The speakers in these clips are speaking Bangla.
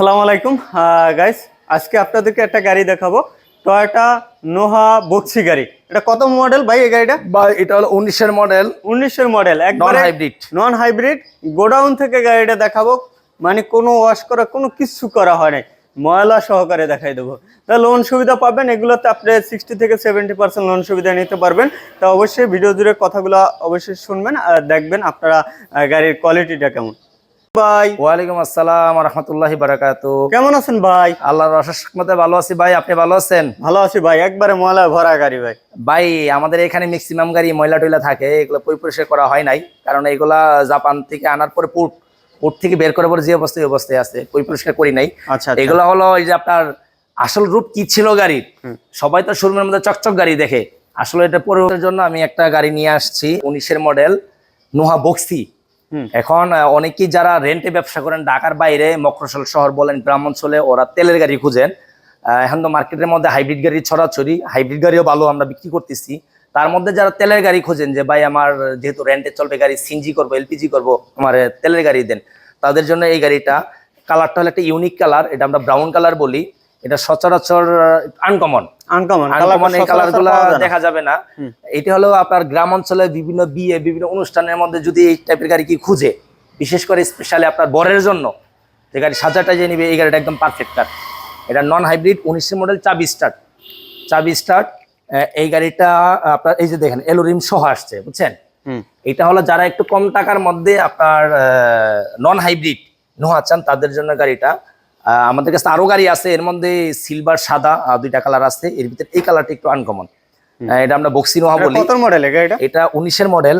আসসালামু আলাইকুম। গাইস আজকে আপনাদেরকে একটা গাড়ি দেখাবো। টয়োটা নোহা বক্সি গাড়ি। এটা কত মডেল ভাই এই গাড়িটা? বা এটা হলো উনিশের মডেল উনিশের model non hybrid non hybrid godown থেকে গাড়িটা দেখাবো। মানে কোনো ওয়াশ করা কোনো কিছু করা হয় নাই। ময়লা সহকারে দেখাই দেবো। তা লোন সুবিধা পাবেন এগুলোতে আপনি সিক্সটি থেকে সেভেন্টি পার্সেন্ট লোন সুবিধা নিতে পারবেন। তা অবশ্যই ভিডিও জুড়ে কথাগুলো অবশ্যই শুনবেন আর দেখবেন আপনারা গাড়ির কোয়ালিটিটা কেমন। ভাই। ওয়ালাইকুম আসসালাম রহমতুল্লাহি বারাকাত। কেমন আছেন ভাই? আল্লাহর অশেষ মতে ভালো আছি ভাই আপনি ভালো আছেন? ভালো আছি ভাই একবারে ময়লা ভরা গাড়ি ভাই। ভাই আমাদের এখানে ম্যাক্সিমাম গাড়ি ময়লা টয়লা থাকে এগুলো পরিপরিষ্কার করা হয় নাই কারণ এগুলা জাপান থেকে আনার পরে পুট পুট থেকে বের করার পরে যে অবস্থায় অবস্থায় আছে পরিপরিষ্কার করি নাই। আচ্ছা এগুলো হলো ওই যে আপনার আসল রূপ কি ছিল গাড়ির সবাই তো শোরুমের মধ্যে চকচক গাড়ি দেখে। আসলে এটা পরিবর্তনের জন্য আমি একটা গাড়ি নিয়ে আসছি উনিশের মডেল নোহা বক্সি। এখন অনেকেই যারা রেন্টে ব্যবসা করেন, ঢাকার বাইরে মকরসল শহর বলেন গ্রামাঞ্চলে ওরা তেলের গাড়ি খুঁজেন। এখন তো মার্কেটের মধ্যে হাইব্রিড গাড়ি ছড়াছড়ি, হাইব্রিড গাড়িও ভালো আমরা বিক্রি করতেছি। তার মধ্যে যারা তেলের গাড়ি খোঁজেন, যে ভাই আমার যেহেতু রেন্টে চলবে গাড়ি সিনজি করব, এলপিজি করব, আমার তেলের গাড়ি দেন, তাদের জন্য এই গাড়িটা, কালারটা হলো একটা ইউনিক কালার, এটা আমরা ব্রাউন কালার বলি। এটা সচরাচর আনকমন আনকমন আনকমন এই কালারগুলা দেখা যাবে না। এটা হলো আপনার গ্রাম অঞ্চলে বিভিন্ন বিয়ে বিভিন্ন অনুষ্ঠানের মধ্যে যদি এই টাইপের গাড়ি কি খুঁজে বিশেষ করে স্পেশালি আপনার বরের জন্য যে গাড়ি সাজাটা যে নিবে এই গাড়িটা একদম পারফেক্ট কার এটা নন হাইব্রিড উনিশের মডেল চাবি স্টার্ট চাবি স্টার্ট এই গাড়িটা আপনার এই যে দেখেন এলোরিম সহ আসছে বুঝছেন? এটা হলো যারা একটু কম টাকার মধ্যে আপনার নন হাইব্রিড নোহা চান তাদের জন্য গাড়িটা আমাদের কাছে আরও গাড়ি আছে এর মধ্যে সিলভার সাদা দুইটা কালার আছে এর ভিতরে এই কালারটা একটু আনকমন এটা আমরা বক্সি নোহা এটা বলি। কত মডেল গাড়িটা? এটা উনিশের মডেল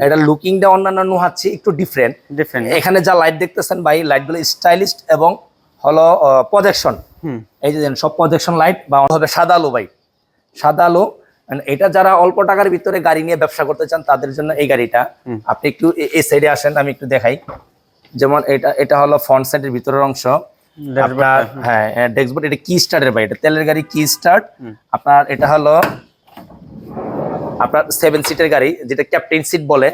এটা লুকিংটা অন্যান্য নোহাচ্ছে একটু ডিফারেন্ট ডিফারেন্ট এখানে যা লাইট দেখতেছেন ভাই লাইটগুলো স্টাইলিশ এবং হলো প্রজেকশন এই যে সব প্রজেকশন লাইট বা হবে সাদা আলো ভাই। সাদা আলো এটা যারা অল্প টাকার ভিতরে গাড়ি নিয়ে ব্যবসা করতে চান তাদের জন্য এই গাড়িটা। আপনি একটু এ- এই সাইডে আসেন আমি একটু দেখাই। যেমন এটা এটা হলো ফ্রন্ট সাইডের ভিতরের অংশ। আপনার হ্যাঁ ডেস্কবোর্ড এটা কি স্টার্টের ভাই এটা তেলের গাড়ি কি স্টার্ট আপনার এটা হলো আপনার সেভেন সিটের গাড়ি যেটা ক্যাপ্টেন সিট বলে।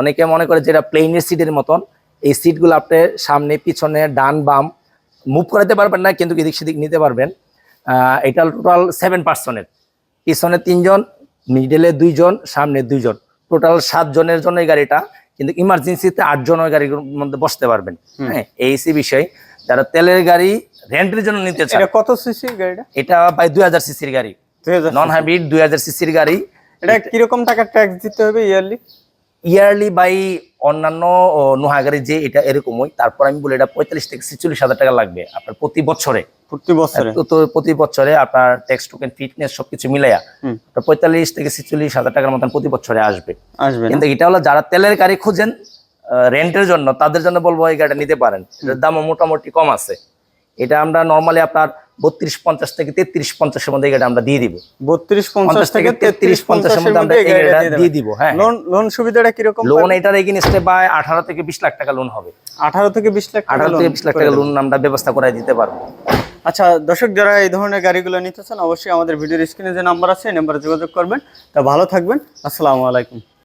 অনেকে মনে করে যেটা প্লেনের সিটের মতন। এই সিটগুলো আপনি সামনে পিছনে ডান বাম মুভ করাতে পারবেন না কিন্তু এদিক সেদিক নিতে পারবেন। আহ, এটা টোটাল সেভেন পার্সনের পিছনে তিনজন মিডলে দুইজন সামনে দুইজন। টোটাল সাত জনের জন্য এই গাড়িটা কিন্তু ইমার্জেন্সিতে আটজন ওই গাড়ির মধ্যে বসতে পারবেন। হ্যাঁ এই সি বিষয়। যারা তেলের গাড়ি রেন্টের জন্য নিতে এটা কত সিসি গাড়িটা? এটা প্রায় দুই হাজার সিসির গাড়ি। নন হাইব্রিড দুই হাজার সিসির গাড়ি। এটা কীরকম টাকা ট্যাক্স দিতে হবে ইয়ারলি ইয়ারলি বাই অন্যান্য ও, নোহা গাড়ি যে এটা এরকম এরকমই তারপর আমি বলি এটা পঁয়তাল্লিশ থেকে ছেচল্লিশ হাজার টাকা লাগবে আপনার প্রতি বছরে। প্রতি বছরে? তো প্রতি বছরে আপনার ট্যাক্স টোকেন ফিটনেস সবকিছু মিলাইয়া। পঁয়তাল্লিশ থেকে ছেচল্লিশ হাজার টাকার মতন প্রতি বছরে আসবে। আসবে কিন্তু এটা হলো যারা তেলের গাড়ি খুঁজেন রেন্টের জন্য তাদের জন্য বলব এই গাড়িটা নিতে পারেন। এটার দামও মোটামুটি কম আছে। এটা আমরা নর্মালি আপনার বত্রিশ পঞ্চাশ থেকে তেত্রিশ পঞ্চাশের মধ্যে আমরা দিয়ে দিব। বত্রিশ পঞ্চাশ থেকে তেত্রিশ পঞ্চাশের মধ্যে আমরা দিয়ে দিব হ্যাঁ। লোন লোন সুবিধাটা কীরকম লোন এটার এগেনস্টে বাই আঠারো থেকে বিশ লাখ টাকা লোন হবে। আঠারো থেকে বিশ লাখ আঠারো থেকে বিশ লাখ টাকা লোন আমরা ব্যবস্থা করে দিতে পারব। আচ্ছা দর্শক যারা এই ধরনের গাড়িগুলো নিতে চান অবশ্যই আমাদের ভিডিওর স্ক্রিনে যে নাম্বার আছে এই নাম্বারে যোগাযোগ করবেন। তা ভালো থাকবেন। আসসালামু আলাইকুম।